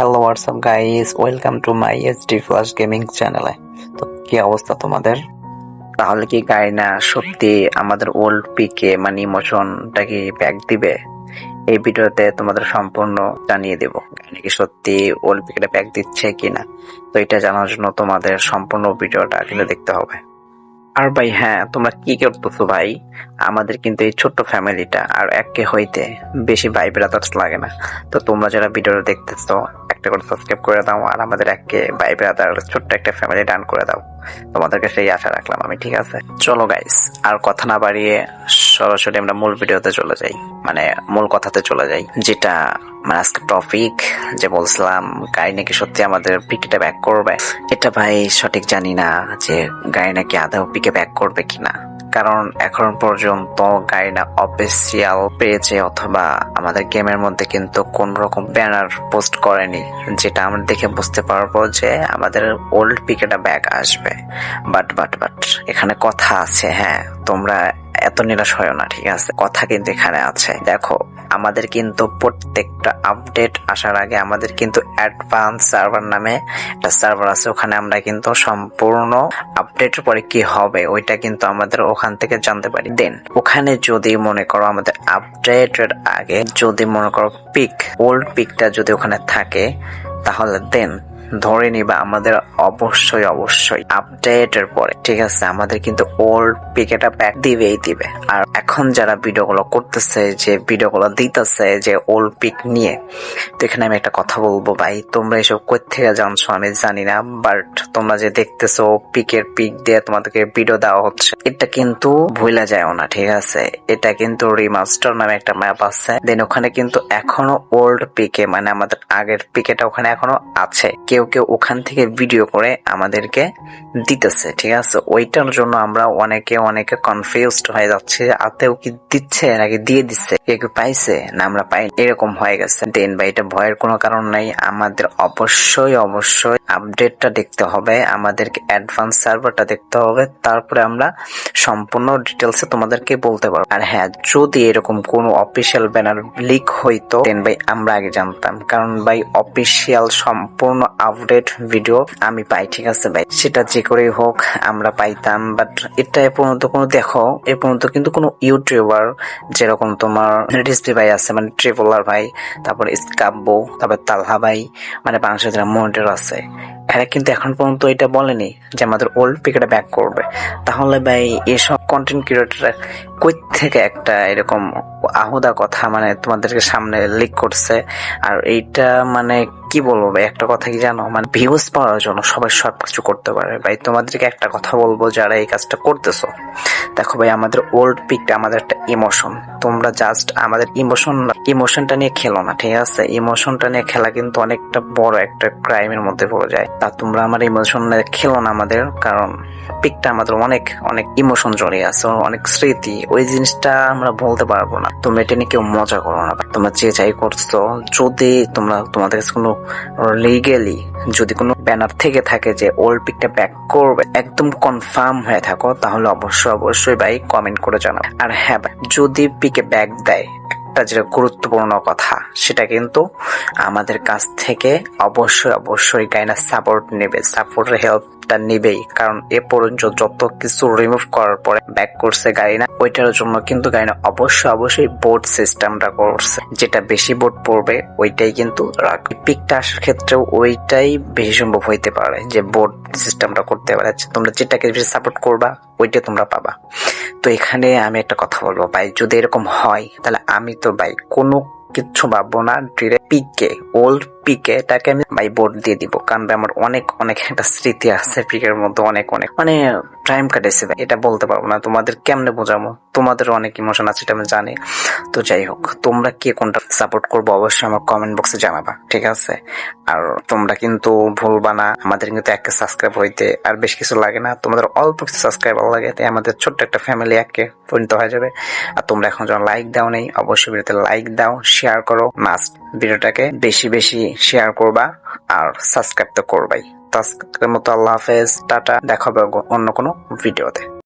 Hello what's up guys welcome to my SD flash gaming চ্যানেলে তো কি অবস্থা তোমাদের? তাহলে কি গাইনা, সত্যি আমাদের ওল্ড পিকে মানে ইমোশনটা কি ব্যাক দিবে? এই ভিডিওতে তোমাদের সম্পূর্ণ জানিয়ে দেব, গাইনা কি সত্যি ওল্ড পিকেটা ব্যাক দিচ্ছে কিনা। তো এটা জানার জন্য তোমাদের সম্পূর্ণ ভিডিওটা কিন্তু দেখতে হবে। আর ভাই হ্যাঁ তোমরা কি করতেছো ভাই? আমাদের কিন্তু এই ছোট্ট ফ্যামিলিটা আর একে হইতে বেশি ভাই ব্রাদার্স লাগে না। তো তোমরা যারা ভিডিওটা দেখতেছো, একটা করে সাবস্ক্রাইব করে দাও আর আমাদের একে ভাই ব্রাদার ছোট্ট একটা ফ্যামিলি ডান করে দাও। তোমাদেরকে সেই আশা রাখলাম আমি, ঠিক আছে? চলো গাইস আর কথা না বাড়িয়ে সরাসরি আমরা মূল ভিডিওতে চলে যাই। মানে মূল কথাতে চলে যাই। যেটা মানে আজকে টপিক যে বলছিলাম গাড়ি নাকি সত্যি আমাদের পিকেটা ব্যাক করবে? এটা ভাই সঠিক জানি না যে গাড়ি নাকি আদৌ পিকে ব্যাক করবে কিনা। কারণ এখন পর্যন্ত গাড়িটা অফিসিয়াল পেয়েছে অথবা আমাদের গেমের মধ্যে কিন্তু কোন রকম ব্যানার পোস্ট করেনি। যেটা আমরা দেখে বুঝতে পারব যে আমাদের ওল্ড পিকেটা ব্যাক আসবে। বাট বাট বাট এখানে কথা আছে হ্যাঁ। তোমরা এত নিরাশ হয় না, ঠিক আছে? কথা কিন্তু এখানে আছে। দেখো, আমাদের কিন্তু প্রত্যেকটা আপডেট আসার আগে আমাদের কিন্তু অ্যাডভান্স সার্ভার নামে একটা সার্ভার আছে। ওখানে আমরা কিন্তু সম্পূর্ণ আপডেটের পরে কি হবে, ওইটা কিন্তু আমাদের ওখান থেকে জানতে পারি। দেন ওখানে যদি মনে করো আমাদের আপডেটের আগে যদি মনে করো পিক ওল্ড পিকটা যদি ওখানে থাকে, তাহলে দেন ধরে নিবা আমাদের অবশ্যই অবশ্যই আপডেটের পরে, ঠিক আছে? আমাদের কিন্তু ওল্ড পিকেটা ব্যাক দিবেই দিবে। আর এখন যারা ভিডিওগুলো করতেছে, যে ভিডিওগুলো দিতেছে, যে ওল্ড পিক নিয়ে, তো এখানে আমি একটা কথা বলব ভাই। তোমরা এসব থেকে জানছো আমি জানি না বাট তোমরা যে দেখতেছো পিকের পিক দিয়ে তোমাদেরকে ভিডিও দেওয়া হচ্ছে, এটা কিন্তু ভুলা যায় না, ঠিক আছে? এটা কিন্তু রিমাস্টার নামে একটা ম্যাপ আছে। দেন ওখানে কিন্তু এখনও ওল্ড পিকে মানে আমাদের আগের পিকেটা ওখানে এখনও আছে। কেউ কেউ কেউ ওখান থেকে ভিডিও করে আমাদেরকে দিতেছে, ঠিক আছে? ওইটার জন্য আমরা অনেকে অনেকে কনফিউজড হয়ে যাচ্ছে, আতেও কি দিচ্ছে নাকি দিয়ে দিচ্ছে? কেউ কেউ পাইছে? না, আমরা পাই এরকম হয়ে গেছে। দেন বা এটা ভয়ের কোনো কারণ নাই। আমাদের অবশ্যই অবশ্যই আপডেটটা দেখতে হবে। আমাদেরকে অ্যাডভান্স সার্ভারটা দেখতে হবে। তারপরে আমরা সম্পূর্ণ ডিটেলসে তোমাদেরকে বলতে পারব। আর হ্যাঁ যদি এরকম কোনো অফিসিয়াল ব্যানার লিক হইতো দেন ভাই আমরা আগে জানতাম। কারণ ভাই অফিসিয়াল সম্পূর্ণ আপডেট ভিডিও আমি পাই, ঠিক আছে ভাই? সেটা যে করেই হোক, আমরা পাইতাম। বাট এটা এ পর্যন্ত কোনো দেখো, এ পর্যন্ত কিন্তু কোনো ইউটিউবার যেরকম তোমার রিসপি ভাই আছে মানে ট্রেভেলার ভাই, তারপর স্কাব্বো তারপর তালহা ভাই মানে বাংলাদেশের মনিটর আছে এরা কিন্তু এখন পর্যন্ত এটা বলেনি যে আমাদের ওল্ড পিকেটা ব্যাক করবে। তাহলে ভাই, এসব কন্টেন্ট ক্রিয়েটর কই থেকে একটা এরকম আহুদা কথা মানে তোমাদেরকে সামনে লিক করছে? আর এইটা মানে কি বলব ভাই, একটা কথা কি জানো? মানে ভিউজ পাওয়ার জন্য সবাই সব কিছু করতে পারে। ভাই, তোমাদেরকে একটা কথা বলব, যারা এই কাজটা করতেছো। দেখো ভাই, আমাদের ওল্ড পিকটা আমাদের একটা ইমোশন তোমরা জাস্ট আমাদের ইমোশন ইমোশনটা নিয়ে খেলো না, ঠিক আছে? ইমোশনটা নিয়ে খেলা কিন্তু অনেকটা বড় একটা ক্রাইমের মধ্যে পড়ে যায়। তা তোমরা আমার ইমোশন খেলো না আমাদের, কারণ পিকটা আমাদের অনেক অনেক ইমোশন জড়িয়ে আছে, অনেক স্মৃতি। ওই জিনিসটা আমরা বলতে পারব না। তোমরা এটা নিয়ে কেউ মজা করো না। তোমরা যে যাই করছ, যদি তোমরা তোমাদের কাছে কোনো লিগেলি যদি কোনো ব্যানার থেকে থাকে যে ওল্ড পিকটা ব্যাক করবে, একদম কনফার্ম হয়ে থাকো, তাহলে অবশ্যই অবশ্যই ভাই কমেন্ট করে জানাও। আর হ্যাঁ যদি পিকে ব্যাক দেয় একটা যেটা গুরুত্বপূর্ণ কথা, সেটা কিন্তু আমাদের কাছ থেকে অবশ্যই অবশ্যই গাইনা সাপোর্ট নেবে। সাপোর্টের হেল্পটা নেবেই। কারণ এ পর্যন্ত যত কিছু রিমুভ করার পরে ব্যাক করছে গাইনা, ওইটার জন্য কিন্তু গাইনা অবশ্যই অবশ্যই বোর্ড সিস্টেমটা করছে। যেটা বেশি বোর্ড পড়বে, ওইটাই কিন্তু রাখবে পিকটা আসার ক্ষেত্রেও ওইটাই বেশি সম্ভব হইতে পারে যে বোর্ড সিস্টেমটা করতে পারে। তোমরা যেটাকে বেশি সাপোর্ট করবা, ওইটা তোমরা পাবা। তো এখানে আমি একটা কথা বলব, ভাই। যদি এরকম হয়, তাহলে আমি তো, ভাই, কোনো কিচ্ছু ভাববো না। ডিরেক্ট ওল্ড পিকে এটাকে আমি ভাই বোর্ড দিয়ে দিব। কারণ আমার অনেক অনেক একটা স্মৃতি আছে পিকের মধ্যে, অনেক অনেক। মানে টাইম কাটেছে এটা বলতে পারব না। তোমাদের কেমনে বোঝাবো তোমাদের অনেক ইমোশন আছে, এটা আমি জানি। তো যাই হোক, তোমরা কে কোনটা সাপোর্ট করব অবশ্যই আমার কমেন্ট বক্সে জানাবা, ঠিক আছে? আর তোমরা কিন্তু ভুলবা না, আমাদের কিন্তু একে সাবস্ক্রাইব হইতে আর বেশ কিছু লাগে না। তোমাদের অল্প কিছু সাবস্ক্রাইবার লাগে, তাই আমাদের ছোট্ট একটা ফ্যামিলি একে পরিণত হয়ে যাবে। আর তোমরা এখন যখন লাইক দাও নেই, অবশ্যই ভিডিওতে লাইক দাও শেয়ার করো। মাস্ট ভিডিওটাকে বেশি বেশি শেয়ার করবা আর সাবস্ক্রাইব তো করবাই। তো আজকের মতো আল্লাহ হাফেজ, টাটা, দেখা হবে অন্য কোনো ভিডিওতে